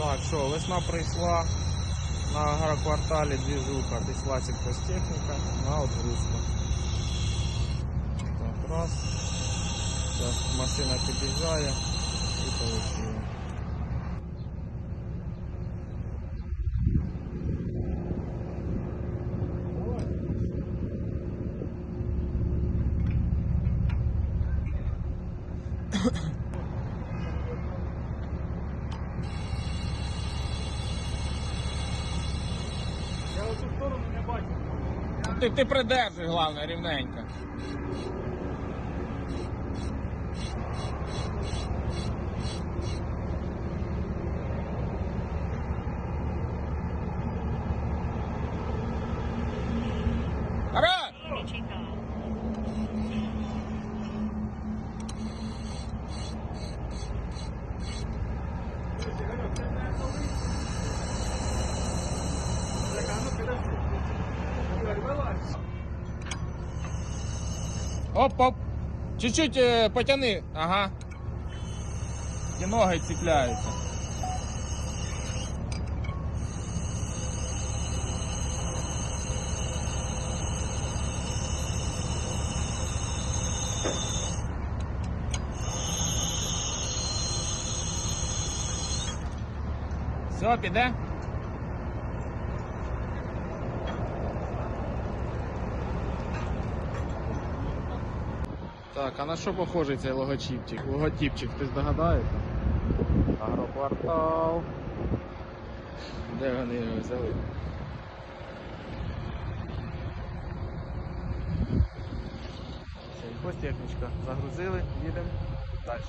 Так, що, весна прийшла на агрокварталі двіжуха, пішла сільхозтехніка на отгрузку. Так, раз. Зараз машина під'їжджає і полетіла. Я оцю сторону не бачу. Ти, ти придержуй, головне, рівненько. Ігор, вилазь. Оп, оп. Чуть-чуть е, потяни. Ага. І ноги цепляються. Все, піде? Так, а на що похожий цей логотипчик? Логотипчик, ти здогадаєшся? Агроквартал. Де вони його взяли? Сільхозтехнічка. Загрузили, їдемо далі.